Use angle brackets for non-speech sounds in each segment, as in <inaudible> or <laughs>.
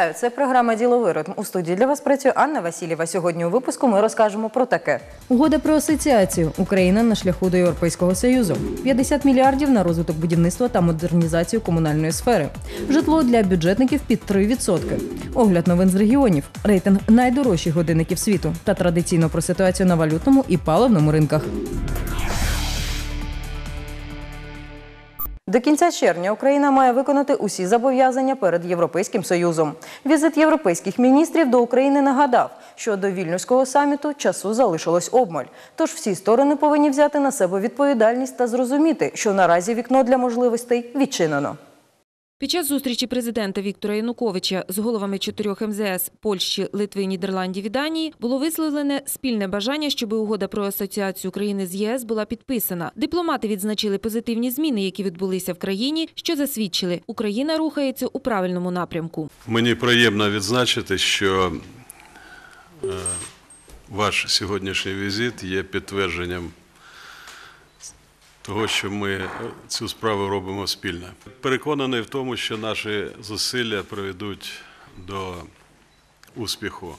Вітаю, це програма Діловий ритм. У студії для вас працює Анна Васильєва. Сьогодні у випуску ми розкажемо про таке: угода про асоціацію. Україна на шляху до Європейського союзу. 50 мільярдів на розвиток будівництва та модернізацію комунальної сфери. Житло для бюджетників під 3%. Огляд новин з регіонів. Рейтинг найдорожчих годинників світу та традиційно про ситуацію на валютному і паливному ринках. До кінця червня Україна має виконати усі зобов'язання перед Європейським Союзом. Візит європейських міністрів до України нагадав, що до вільнюського саміту часу залишилось обмаль. Тож всі сторони повинні взяти на себе відповідальність та зрозуміти, що наразі вікно для можливостей відчинено. Під час зустрічі президента Віктора Януковича з головами чотирьох МЗС Польщі, Литви, Нідерландів і Данії було висловлене спільне бажання, щоб угода про асоціацію України з ЄС була підписана. Дипломати відзначили позитивні зміни, які відбулися в країні, що засвідчили, Україна рухається у правильному напрямку. Мені приємно відзначити, що е, ваш сьогоднішній візит є підтвердженням того, що ми е, цю справу робимо спільно. Переконаний в тому, що наші зусилля приведуть до успіху.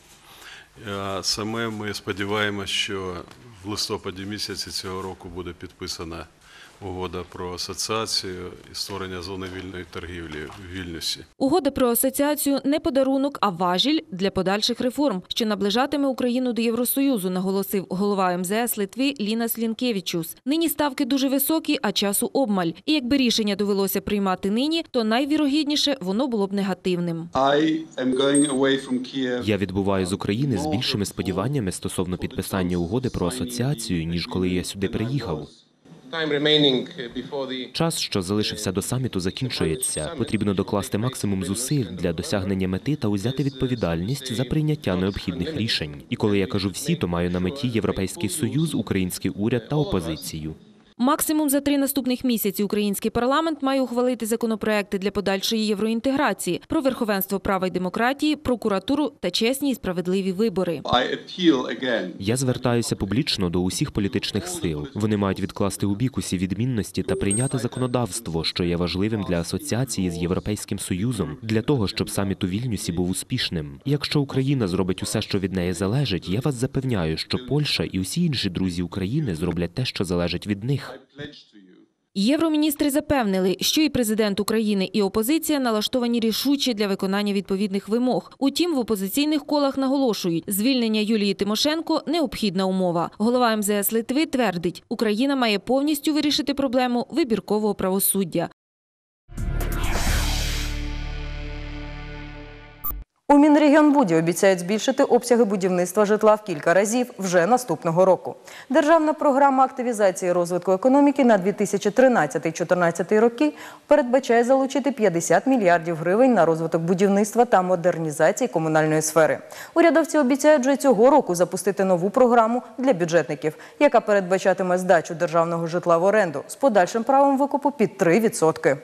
Саме ми сподіваємося, що в листопаді місяці цього року буде підписана угода про асоціацію і створення зони вільної торгівлі в Вільнюсі. Угода про асоціацію не подарунок, а важіль для подальших реформ, що наближатиме Україну до Євросоюзу, наголосив голова МЗС Литви Лінас Лінкевичус. Нині ставки дуже високі, а часу обмаль. І якби рішення довелося приймати нині, то найвірогідніше воно було б негативним. Я відбуваю з України з більшими сподіваннями стосовно підписання угоди про асоціацію, ніж коли я сюди приїхав. Час, що залишився до саміту, закінчується. Потрібно докласти максимум зусиль для досягнення мети та узяти відповідальність за прийняття необхідних рішень. І коли я кажу всі, то маю на меті Європейський союз, український уряд та опозицію. Максимум за три наступних місяці український парламент має ухвалити законопроекти для подальшої євроінтеграції про верховенство права й демократії, прокуратуру та чесні і справедливі вибори. Я звертаюся публічно до усіх політичних сил. Вони мають відкласти у бік усі відмінності та прийняти законодавство, що є важливим для асоціації з Європейським Союзом, для того, щоб саміт у Вільнюсі був успішним. Якщо Україна зробить усе, що від неї залежить, я вас запевняю, що Польща і усі інші друзі України зроблять те, що залежить від них. Євроміністри запевнили, що і президент України, і опозиція налаштовані рішуче для виконання відповідних вимог. Утім, в опозиційних колах наголошують, звільнення Юлії Тимошенко необхідна умова. Голова МЗС Литви твердить, Україна має повністю вирішити проблему вибіркового правосуддя. У Мінрегіонбуді обіцяють збільшити обсяги будівництва житла в кілька разів вже наступного року. Державна програма активізації розвитку економіки на 2013-2014 роки передбачає залучити 50 мільярдів гривень на розвиток будівництва та модернізації комунальної сфери. Урядовці обіцяють вже цього року запустити нову програму для бюджетників, яка передбачатиме здачу державного житла в оренду з подальшим правом викупу під 3%.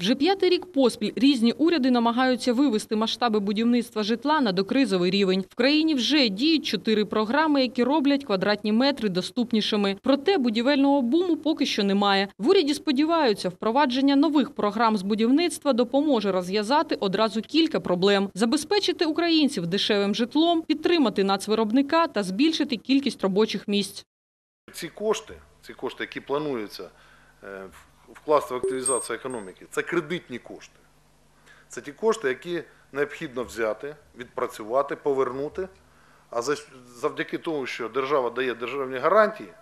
Вже п'ятий рік поспіль різні уряди намагаються вивести масштаби будівництва житла на докризовий рівень. В країні вже діють чотири програми, які роблять квадратні метри доступнішими. Проте будівельного буму поки що немає. В уряді сподіваються, впровадження нових програм з будівництва допоможе розв'язати одразу кілька проблем: забезпечити українців дешевим житлом, підтримати нацвиробника та збільшити кількість робочих місць. Ці кошти, ці кошти, які плануються е, в- вкласти в активізацію економіки, це кредитні кошти. Це ті кошти, які необхідно взяти, відпрацювати, повернути. А завдяки тому, що держава дає державні гарантії,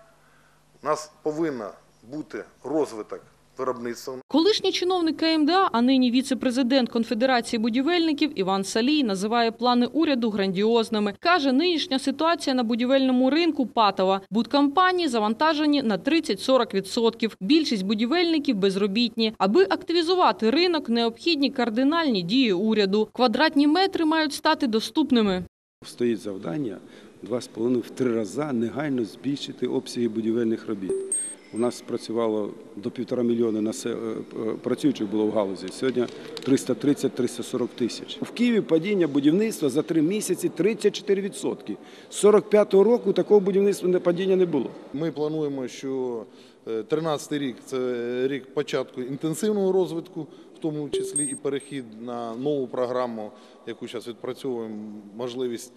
у нас повинна бути розвиток виробництва. Колишній чиновник КМДА, а нині віце-президент Конфедерації будівельників Іван Салій називає плани уряду грандіозними. Каже, нинішня ситуація на будівельному ринку патова. Будкомпанії завантажені на 30-40%. Більшість будівельників безробітні. Аби активізувати ринок, необхідні кардинальні дії уряду. Квадратні метри мають стати доступними. Стоїть завдання 2,5 в три рази негайно збільшити обсяги будівельних робіт. У нас працювало до півтора мільйони е, е, працюючих було в галузі. Сьогодні 330-340 тисяч. В Києві падіння будівництва за три місяці 34%. З 45-го року такого будівництва падіння не було. Ми плануємо, що 2013 рік це рік початку інтенсивного розвитку в тому числі і перехід на нову програму, яку зараз відпрацьовуємо, можливість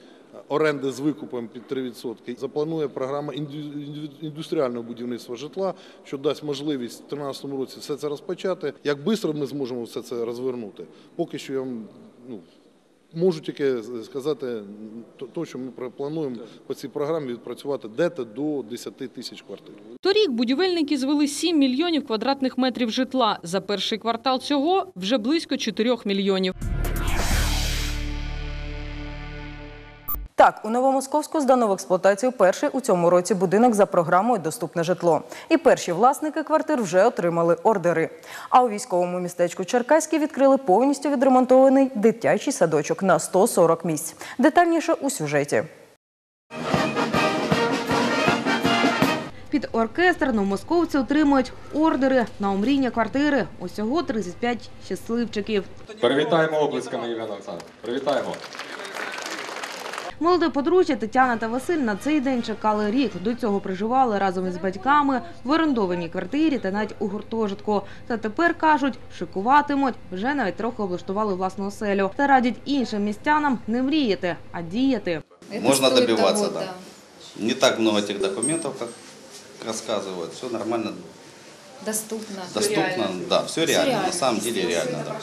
оренди з викупом під 3%. Запланує програма інду- інду- індустріального будівництва житла, що дасть можливість в 2013 році все це розпочати. Як швидко ми зможемо все це розвернути? Поки що я вам ну, можу тільки сказати, то, що ми плануємо по цій програмі відпрацювати дете до 10 тисяч квартир. Торік будівельники звели 7 мільйонів квадратних метрів житла. За перший квартал цього вже близько 4 мільйонів. Так, у Новомосковську здано в експлуатацію перший у цьому році будинок за програмою Доступне житло. І перші власники квартир вже отримали ордери. А у військовому містечку Черкаській відкрили повністю відремонтований дитячий садочок на 140 місць. Детальніше у сюжеті. Під оркестр новомосковці отримують ордери на омрійні квартири. Усього 35 щасливчиків. Привітаємо облисками Євгена Олександровна. Привітаємо. Молоде подружжя Тетяна та Василь на цей день чекали рік. До цього проживали разом із батьками в орендованій квартирі та навіть у гуртожитку. Та тепер кажуть, шикуватимуть. Вже навіть трохи облаштували власну оселю. Та радять іншим містянам не мріяти, а діяти. Можно добиваться, да. Не так много этих документов, как рассказывают. Все нормально, Доступно. доступно. Да, все реально. На самом деле реально, да.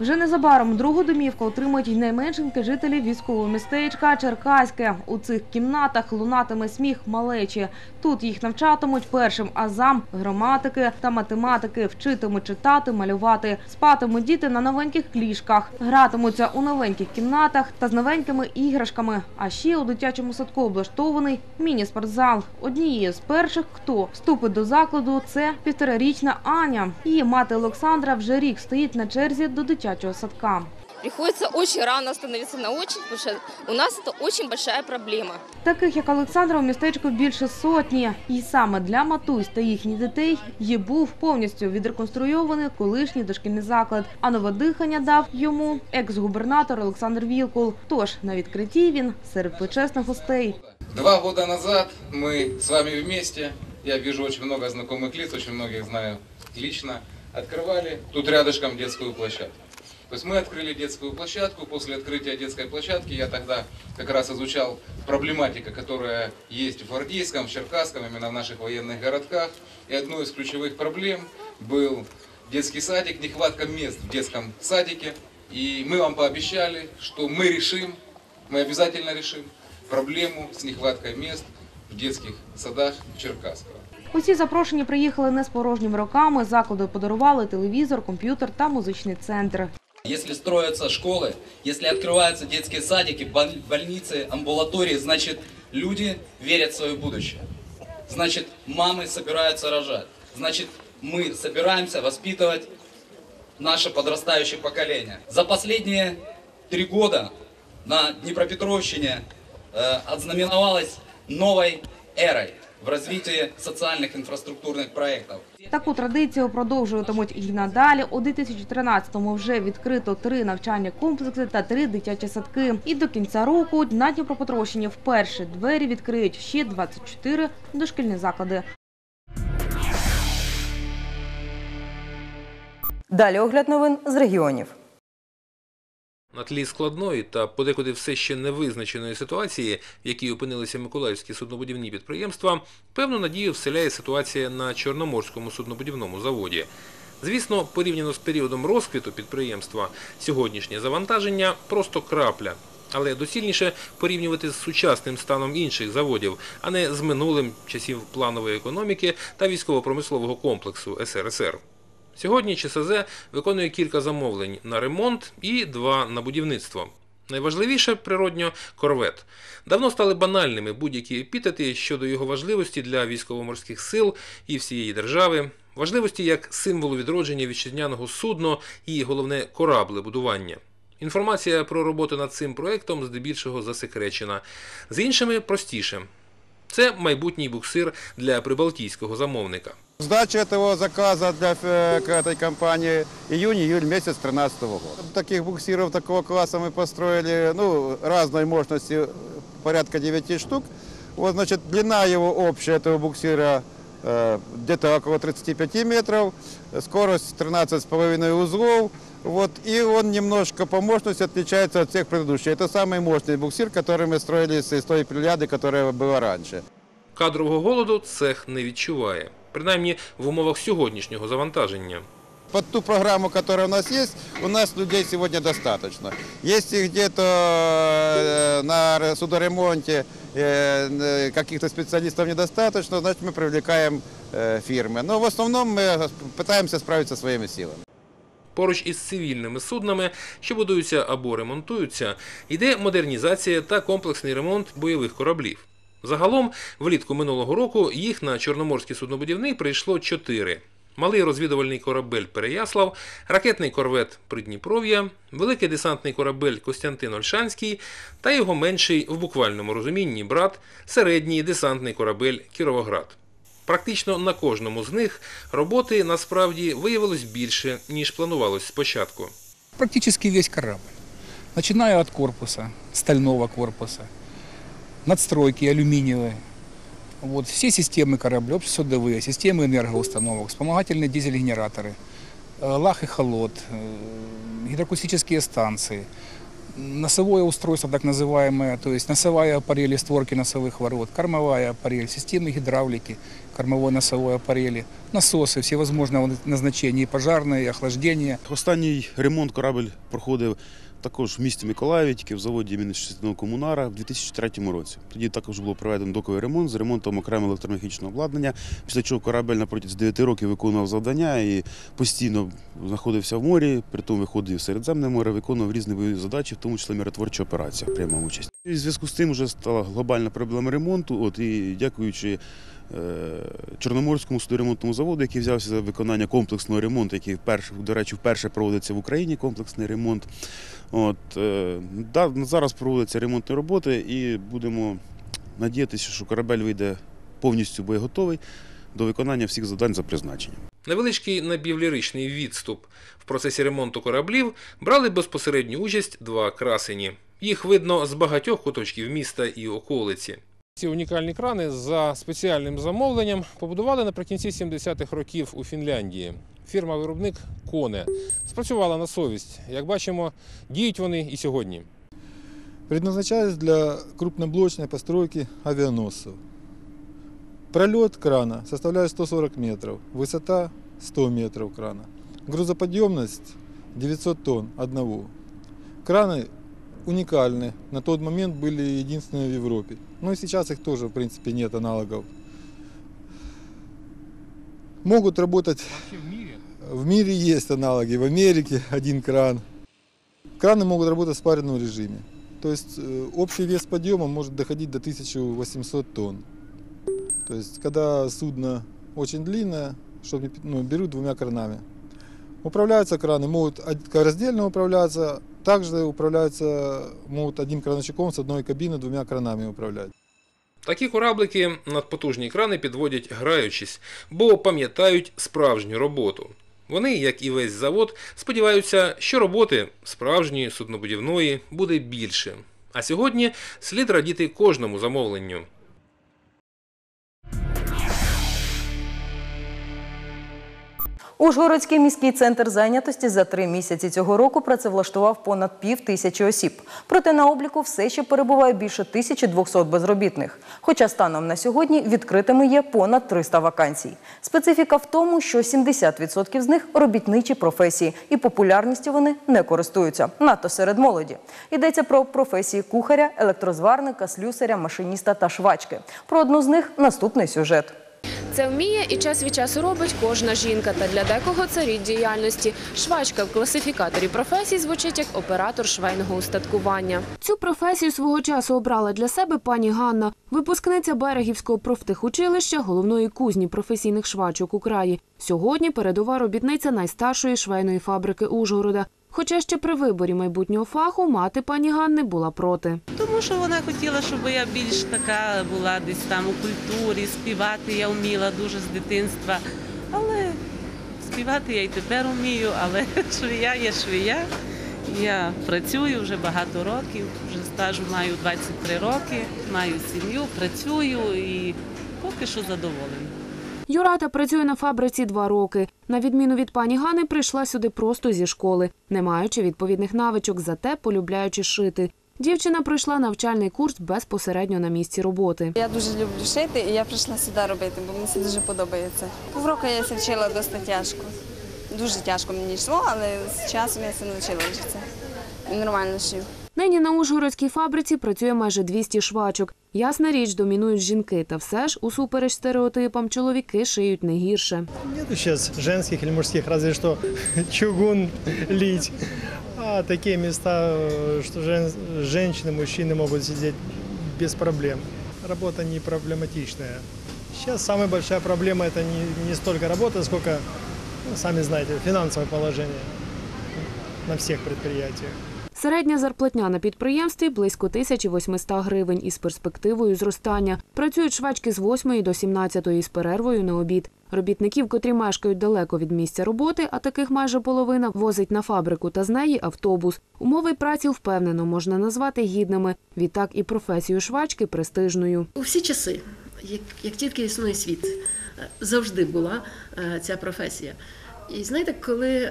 Вже незабаром другу домівку отримують й найменшенькі жителі військового містечка Черкаське. У цих кімнатах лунатиме сміх малечі. Тут їх навчатимуть першим азам, граматики та математики, вчитимуть читати, малювати. Спатимуть діти на новеньких ліжках, гратимуться у новеньких кімнатах та з новенькими іграшками. А ще у дитячому садку облаштований міні-спортзал. Однією з перших, хто вступить до закладу, це півторарічна Аня. Її мати Олександра вже рік стоїть на черзі до дитячого садка. Приходится очень рано становиться на очередь, потому что у нас это очень большая проблема. Таких як Олександра у містечку більше сотні. І саме для матусь та їхніх дітей є був повністю відреконструйований колишній дошкільний заклад. А нове дихання дав йому екс-губернатор Олександр Вілкул. Тож на відкритті він серед почесних гостей. Два года назад мы с вами вместе, я вижу очень много знакомых лиц, очень многих знаю лично, открывали тут рядышком детскую площадку. То есть мы открыли детскую площадку, после открытия детской площадки я тогда как раз изучал проблематика, которая есть в Гвардейском, в Черкасском, именно в наших военных городках. И одной из ключевых проблем был детский садик, нехватка мест в детском садике. И мы вам пообещали, что мы решим, мы обязательно решим проблему с нехваткой мест в детских садах Черкасского. Усі запрошені приїхали не з порожніми руками. Закладу подарували телевізор, комп'ютер та музичний центр. Если строятся школы, если открываются детские садики, бол- больницы, амбулатории, значит, люди верят в свое будущее. Значит, мамы собираются рожать. Значит, мы собираемся воспитывать наше подрастающее поколение. За последние три года на Днепропетровщине э, отзнаменовалась новой эрой в развитии социальных инфраструктурных проектов. Таку традицію продовжуватимуть і надалі. У 2013-му вже відкрито три навчальні комплекси та три дитячі садки. І до кінця року на Дніпропетровщині вперше двері відкриють ще 24 дошкільні заклади. Далі огляд новин з регіонів. На тлі складної та подекуди все ще невизначеної ситуації, в якій опинилися миколаївські суднобудівні підприємства, певну надію вселяє ситуація на Чорноморському суднобудівному заводі. Звісно, порівняно з періодом розквіту підприємства, сьогоднішнє завантаження просто крапля. Але доцільніше порівнювати з сучасним станом інших заводів, а не з минулим часів планової економіки та військово-промислового комплексу СРСР. Сьогодні ЧСЗ виконує кілька замовлень на ремонт і два на будівництво. Найважливіше природньо корвет. Давно стали банальними будь-які епітети щодо його важливості для військово-морських сил і всієї держави, важливості як символу відродження вітчизняного судно і головне кораблебудування. Інформація про роботу над цим проектом здебільшого засекречена. З іншими простіше. Це майбутній буксир для прибалтійського замовника. Сдача этого заказа для э, к этой компании июнь-июль месяц 2013 года. Таких буксиров такого класса мы построили, ну, разной мощности, порядка 9 штук. Вот, значит, длина его общая этого буксира э, где-то около 35 метров, скорость 13,5 узлов. Вот, и он немножко по мощности отличается от всех предыдущих. Это самый мощный буксир, который мы строили из той плеяды, которая была раньше. Кадрового голоду цех не відчуває, принаймні в умовах сьогоднішнього завантаження. Под ту программу, которая у нас есть, у нас людей сегодня достаточно. Если где-то э, на судоремонте э, каких-то специалистов недостаточно, значит мы привлекаем э, фирмы. Но в основном мы пытаемся справиться своими силами. Поруч із цивільними суднами, що будуються або ремонтуються, йде модернізація та комплексний ремонт бойових кораблів. Загалом, влітку минулого року їх на Чорноморський суднобудівний прийшло чотири. Малий розвідувальний корабель Переяслав, ракетний корвет Придніпров'я, великий десантний корабель Костянтин Ольшанський та його менший в буквальному розумінні брат середній десантний корабель Кіровоград. Практично на кожному з них роботи насправді виявилось більше, ніж планувалось спочатку. Практически весь корабль. Начиная от корпуса, стального корпуса, надстройки алюминиевые, вот, все системы корабля, общесудовые, системы энергоустановок, вспомогательные дизель-генераторы, э, лах и холод, э, гидроакустические станции, носовое устройство так называемое, то есть носовая аппарель и створки носовых ворот, кормовая аппарель, системы гидравлики, кормовой носовой аппарели, насосы всевозможного назначения, и пожарные, и охлаждение. Останній ремонт корабель проходив також в місті Миколаєві, тільки в заводі імені частинного комунара в 2003 році. Тоді також було проведено доковий ремонт з ремонтом окремого електромеханічного обладнання, після чого корабель на протязі 9 років виконував завдання і постійно знаходився в морі, при тому виходив в Середземне море, виконував різні бойові задачі, в тому числі миротворчі операції, приймав участь. І в зв'язку з тим вже стала глобальна проблема ремонту. От і дякуючи Чорноморському судоремонтному заводу, який взявся за виконання комплексного ремонту, який вперше, до речі, вперше проводиться в Україні комплексний ремонт. От, е, да, зараз проводяться ремонтні роботи і будемо надіятися, що корабель вийде повністю боєготовий до виконання всіх завдань за призначенням. Невеличкий напівліричний відступ. В процесі ремонту кораблів брали безпосередню участь два красені. Їх видно з багатьох куточків міста і околиці. Ці унікальні крани за спеціальним замовленням побудували наприкінці 70-х років у Фінляндії. Фірма-виробник Коне спрацювала на совість. Як бачимо, діють вони і сьогодні. Предназначались для крупноблочной постройки авианосцев. Пролет крана составляет 140 метров, высота 100 метров крана. Грузоподъемность 900 тонн одного. Краны Уникальны, на тот момент были единственные в Европе. Ну и сейчас их тоже, в принципе, нет аналогов. Могут работать... в мире? В мире есть аналоги. В Америке один кран. Краны могут работать в спаренном режиме. То есть э, общий вес подъема может доходить до 1800 тонн. То есть когда судно очень длинное, что ну, берут двумя кранами. Управляются краны, могут раздельно управляться, также управляются, могут одним крановщиком с одной кабины двумя кранами управлять. Такі кораблики надпотужні крани підводять граючись, бо пам'ятають справжню роботу. Вони, як і весь завод, сподіваються, що роботи справжньої суднобудівної буде більше. А сьогодні слід радіти кожному замовленню. Ужгородський міський центр зайнятості за три місяці цього року працевлаштував понад пів тисячі осіб. Проте на обліку все ще перебуває більше 1200 безробітних. Хоча станом на сьогодні відкритими є понад 300 вакансій. Специфіка в тому, що 70% з них робітничі професії, і популярністю вони не користуються, надто серед молоді. Йдеться про професії кухаря, електрозварника, слюсаря, машиніста та швачки. Про одну з них наступний сюжет. Це вміє і час від часу робить кожна жінка. Та для декого це рід діяльності. Швачка в класифікаторі професій звучить як оператор швейного устаткування. Цю професію свого часу обрала для себе пані Ганна, випускниця Берегівського профтехучилища, головної кузні професійних швачок у краї. Сьогодні передова робітниця найстаршої швейної фабрики Ужгорода. Хоча ще при виборі майбутнього фаху мати пані Ганни була проти. Тому що вона хотіла, щоб я більш така була десь там у культурі, співати я вміла дуже з дитинства. Але співати я й тепер вмію, але <laughs> швія є швія. Я працюю вже багато років, вже стажу маю 23 роки, маю сім'ю, працюю і поки що задоволена. Юрата працює на фабриці два роки. На відміну від пані Гани, прийшла сюди просто зі школи, не маючи відповідних навичок, зате полюбляючи шити. Дівчина пройшла навчальний курс безпосередньо на місці роботи. Я дуже люблю шити і я прийшла сюди робити, бо мені це дуже подобається. Півроку я це вчила досить тяжко. Дуже тяжко мені йшло, але з часом я це навчила. І нормально шив. Нині на Ужгородській фабриці працює майже 200 швачок. Ясна річ, домінують жінки, та все ж, усупереч стереотипам, чоловіки шиють не гірше. Нету сейчас женских или мужских, разве что <laughs> чугун лить. А такие места, э, что жен- женщины, мужчины могут сидеть без проблем. Работа не проблематичная. Сейчас самая большая проблема это не, не столько работа, сколько, ну, сами знаете, финансовое положение на всех предприятиях. Середня зарплатня на підприємстві близько 1800 гривень із перспективою зростання. Працюють швачки з 8 до 17 з перервою на обід. Робітників, котрі мешкають далеко від місця роботи, а таких майже половина, возить на фабрику та з неї автобус. Умови праці впевнено можна назвати гідними. Відтак і професію швачки престижною. У всі часи, як, як тільки існує світ, завжди була е, ця професія. І знаєте, коли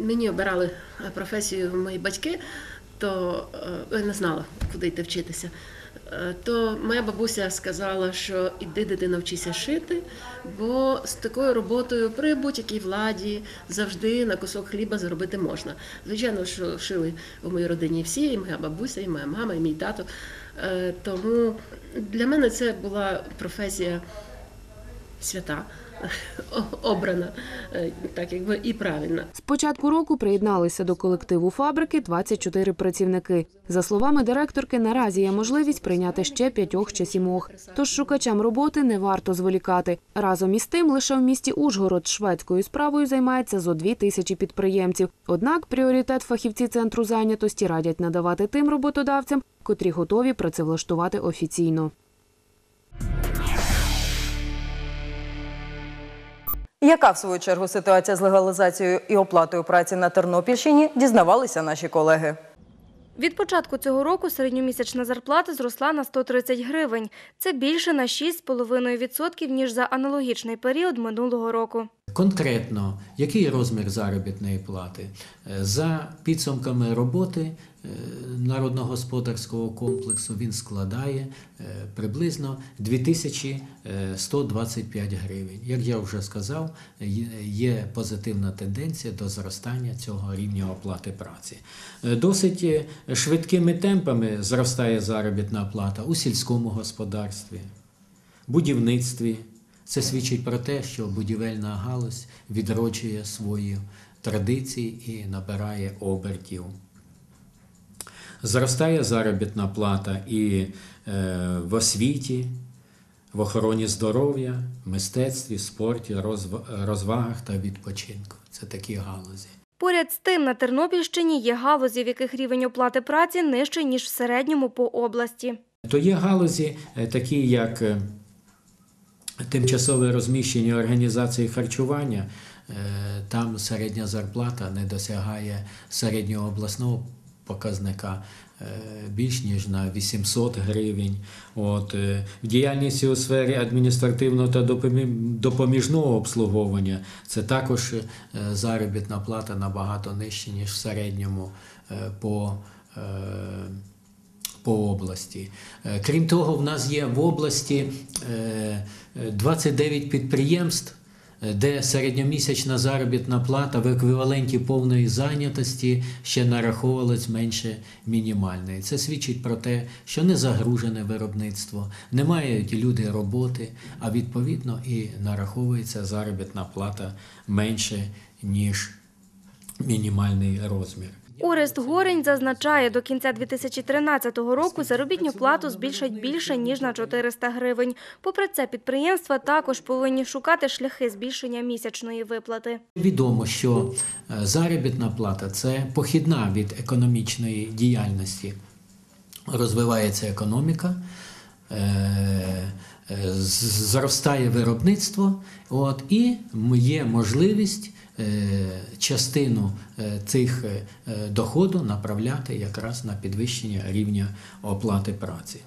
мені обирали е, професію мої батьки, то е, я не знала, куди йти вчитися. Е, То моя бабуся сказала, що іди дитина вчися шити, бо з такою роботою при будь-якій владі завжди на кусок хліба заробити можна. Звичайно, що шили у моїй родині всі, і моя бабуся, і моя мама, і мій тато. Тому для мене це була професія свята, обрана, е, так якби і правильна. З початку року приєдналися до колективу фабрики 24 працівники. За словами директорки, наразі є можливість прийняти ще п'ятьох чи сімох. Тож шукачам роботи не варто зволікати. Разом із тим, лише в місті Ужгород шведською справою займається зо дві тисячі підприємців. Однак пріоритет фахівці центру зайнятості радять надавати тим роботодавцям, котрі готові працевлаштувати офіційно. Яка в свою чергу ситуація з легалізацією і оплатою праці на Тернопільщині, дізнавалися наші колеги. Від початку цього року середньомісячна зарплата зросла на 130 гривень. Це більше на 6,5% ніж за аналогічний період минулого року. Конкретно, який розмір заробітної плати? Е, За підсумками роботи народно-господарського комплексу він складає е, приблизно 2125 гривень. Як я вже сказав, є- позитивна тенденція до зростання цього рівня оплати праці. Е, Досить е, швидкими темпами зростає заробітна плата у сільському господарстві, будівництві. Це свідчить про те, що будівельна галузь відроджує свої традиції і набирає обертів. Зростає заробітна плата і е, в освіті, в охороні здоров'я, мистецтві, спорті, розва- розвагах та відпочинку. Це такі галузі. Поряд з тим, на Тернопільщині є галузі, в яких рівень оплати праці нижчий, ніж в середньому по області. То є галузі, е, такі як е, тимчасове розміщення організації харчування, там середня зарплата не досягає середнього обласного показника е, більш ніж на 800 гривень. От, е, в діяльності у сфері адміністративного та допоміжного обслуговування це також е, заробітна плата набагато нижча, ніж в середньому по по області. Крім того, в нас є в області е, е, 29 підприємств, де середньомісячна заробітна плата в еквіваленті повної зайнятості ще нараховувалась менше мінімальної. Це свідчить про те, що не загружене виробництво, не мають люди роботи, а відповідно і нараховується заробітна плата менше, ніж мінімальний розмір. Орест Горень зазначає, до кінця 2013 року заробітну плату збільшать більше, ніж на 400 гривень. Попри це, підприємства також повинні шукати шляхи збільшення місячної виплати. Відомо, що е, заробітна плата це похідна від економічної діяльності. Розвивається економіка, е, е, зростає виробництво, от, і є можливість частину е, цих е, доходу направляти якраз на підвищення рівня оплати праці.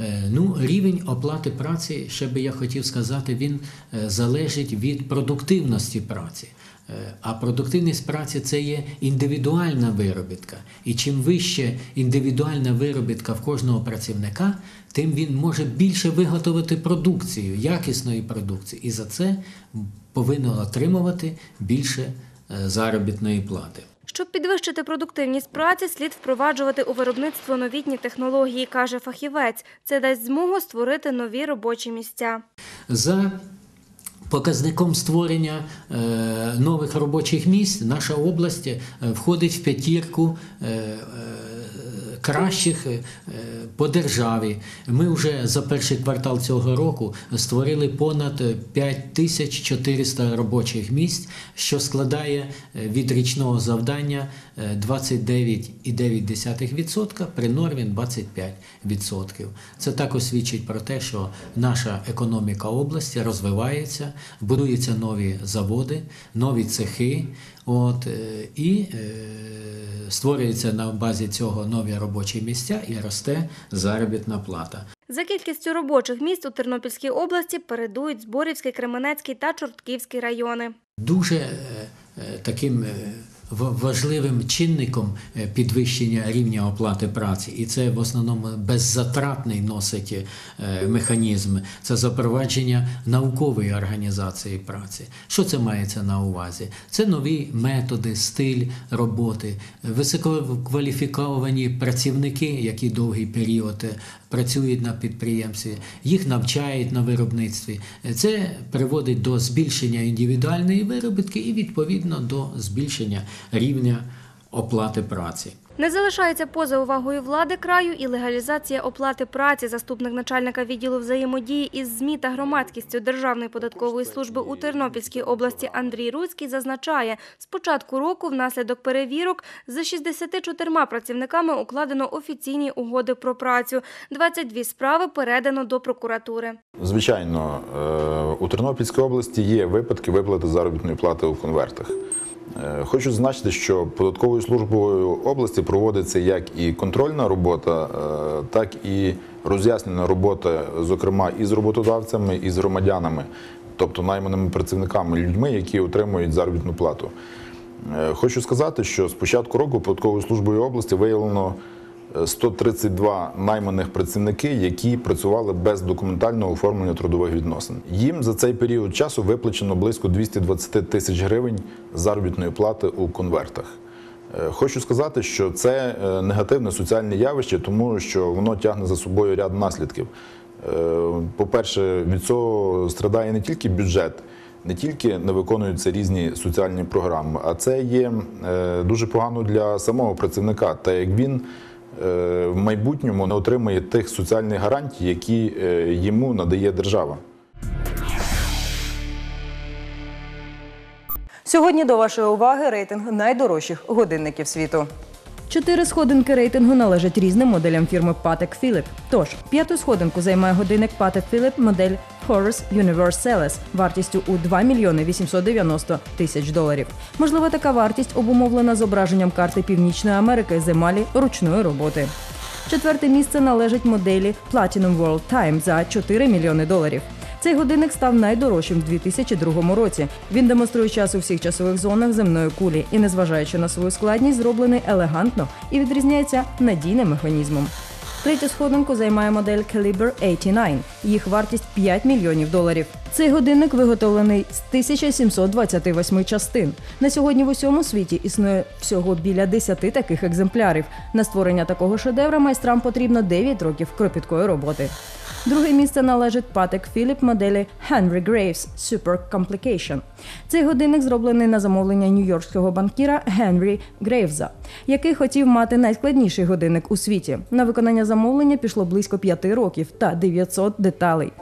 Е, Ну, рівень оплати праці, ще би я хотів сказати, він е, залежить від продуктивності праці. Е, А продуктивність праці це є індивідуальна виробітка. І чим вище індивідуальна виробітка в кожного працівника, тим він може більше виготовити продукцію, якісної продукції. І за це повинен отримувати більше е, заробітної плати. Щоб підвищити продуктивність праці, слід впроваджувати у виробництво новітні технології, каже фахівець. Це дасть змогу створити нові робочі місця. За показником створення е, нових робочих місць. Наша область е, входить в п'ятірку е, кращих е, по державі. Ми вже за перший квартал цього року створили понад 5400 робочих місць, що складає е, від річного завдання е, 29,9% при нормі 25%. Це також свідчить про те, що наша економіка області розвивається, будуються нові заводи, нові цехи. От, е, і е, створюються на базі цього нові робочі місця і росте заробітна плата. За кількістю робочих місць у Тернопільській області передують Зборівський, Кременецький та Чортківський райони. Дуже е, таким важливим чинником е, підвищення рівня оплати праці, і це в основному беззатратний носить е, механізм. Це запровадження наукової організації праці. Що це мається на увазі? Це нові методи, стиль роботи, висококваліфіковані працівники, які довгий період е, працюють на підприємстві, їх навчають на виробництві. Це приводить до збільшення індивідуальної виробітки і відповідно до збільшення рівня оплати праці. Не залишається поза увагою влади краю і легалізація оплати праці. Заступник начальника відділу взаємодії із ЗМІ та громадськістю Державної податкової служби у Тернопільській області Андрій Руцький зазначає, з початку року внаслідок перевірок за 64 працівниками укладено офіційні угоди про працю. 22 справи передано до прокуратури. Звичайно, е, у Тернопільській області є випадки виплати заробітної плати у конвертах. Е, Хочу зазначити, що податковою службою області проводиться як і контрольна робота, е, так і роз'яснена робота, зокрема і з роботодавцями, і з громадянами, тобто найманими працівниками, людьми, які отримують заробітну плату. Е, Хочу сказати, що з початку року податковою службою області виявлено 132 найманих працівники, які працювали без документального оформлення трудових відносин. Їм за цей період часу виплачено близько 220 тисяч гривень заробітної плати у конвертах. Е, Хочу сказати, що це е, негативне соціальне явище, тому що воно тягне за собою ряд наслідків. Е, По-перше, від цього страдає не тільки бюджет, не тільки не виконуються різні соціальні програми, а це є дуже погано для самого працівника, так як він в майбутньому не отримає тих соціальних гарантій, які е, йому надає держава. Сьогодні до вашої уваги рейтинг найдорожчих годинників світу. Чотири сходинки рейтингу належать різним моделям фірми Patek Philippe. Тож, п'яту сходинку займає годинник Patek Philippe модель Horus Universalis вартістю у 2 мільйони 890 тисяч доларів. Можливо, така вартість обумовлена зображенням карти Північної Америки з емалі ручної роботи. Четверте місце належить моделі Platinum World Time за 4 мільйони доларів. Цей годинник став найдорожчим в 2002 році. Він демонструє час у всіх часових зонах земної кулі і, незважаючи на свою складність, зроблений елегантно і відрізняється надійним механізмом. Третю сходинку займає модель Caliber 89. Їх вартість 5 мільйонів доларів. Цей годинник виготовлений з 1728 частин. На сьогодні в усьому світі існує всього біля 10 таких екземплярів. На створення такого шедевра майстрам потрібно 9 років кропіткої роботи. Друге місце належить Patek Philippe моделі Henry Graves Super Complication. Цей годинник зроблений на замовлення нью-йоркського банкіра Генрі Грейвза, який хотів мати найскладніший годинник у світі. На виконання замовлення пішло близько 5 років та 900 деталей.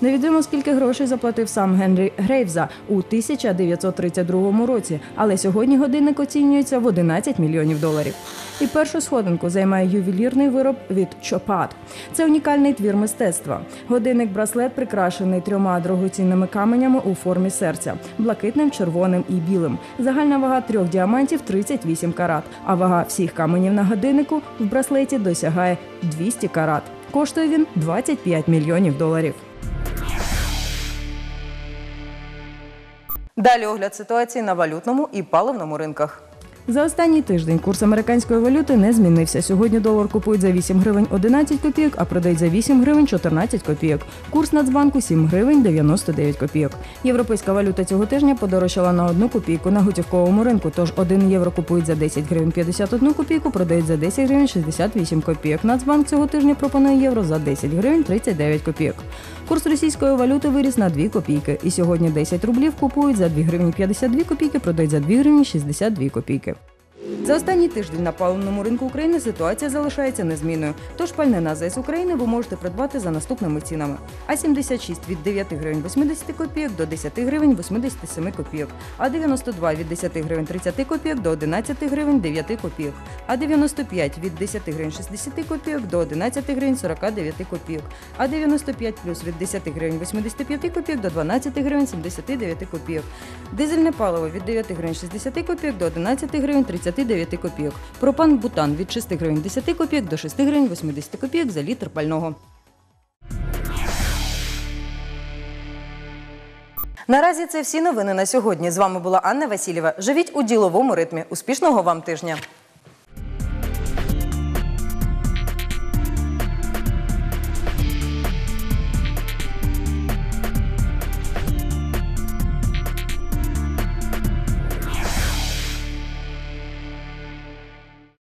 Невідомо скільки грошей заплатив сам Генрі Грейвза у 1932 році, але сьогодні годинник оцінюється в 11 мільйонів доларів. І першу сходинку займає ювелірний вироб від Chopard. Це унікальний твір мистецтва. Годинник-браслет прикрашений трьома дорогоцінними каменями у формі серця блакитним, червоним і білим. Загальна вага трьох діамантів 38 карат, а вага всіх каменів на годиннику в браслеті досягає 200 карат. коштує він 25 мільйонів доларів. Далі огляд ситуації на валютному і паливному ринках. За останній тиждень курс американської валюти не змінився. Сьогодні долар купують за 8 гривень 11 копійок, а продають за 8 гривень 14 копійок. Курс Нацбанку 7 гривень 99 копійок. Європейська валюта цього тижня подорожчала на 1 копійку на готівковому ринку. Тож 1 євро купують за 10 гривень 51 копійку, продають за 10 гривень 68 копійок. Нацбанк цього тижня пропонує євро за 10 гривень 39 копійок. Курс російської валюти виріс на 2 копійки. І сьогодні 10 рублів купують за 2 гривні 52 копійки, продають за 2 гривні 62 копійки. За останній тиждень на паливному ринку України ситуація залишається незмінною. Тож пальне на АЗС України ви можете придбати за наступними цінами: А76 від 9 гривень 80 копійок до 10 гривень 87 копійок, А92 від 10 гривень 30 копійок до 11 гривень 9 копійок, А95 від 10 гривень 60 копійок до 11 гривень 49 копійок, А95 плюс від 10 гривень 85 копійок до 12 гривень 79 копійок. Дизельне паливо від 9 гривень 60 копійок до 11 гривень 39 копійок. Пропан бутан від 6 гривень 10 копійок до 6 гривень 80 копійок за літр пального. Наразі це всі новини на сьогодні. З вами була Анна Васильєва. Живіть у діловому ритмі. Успішного вам тижня!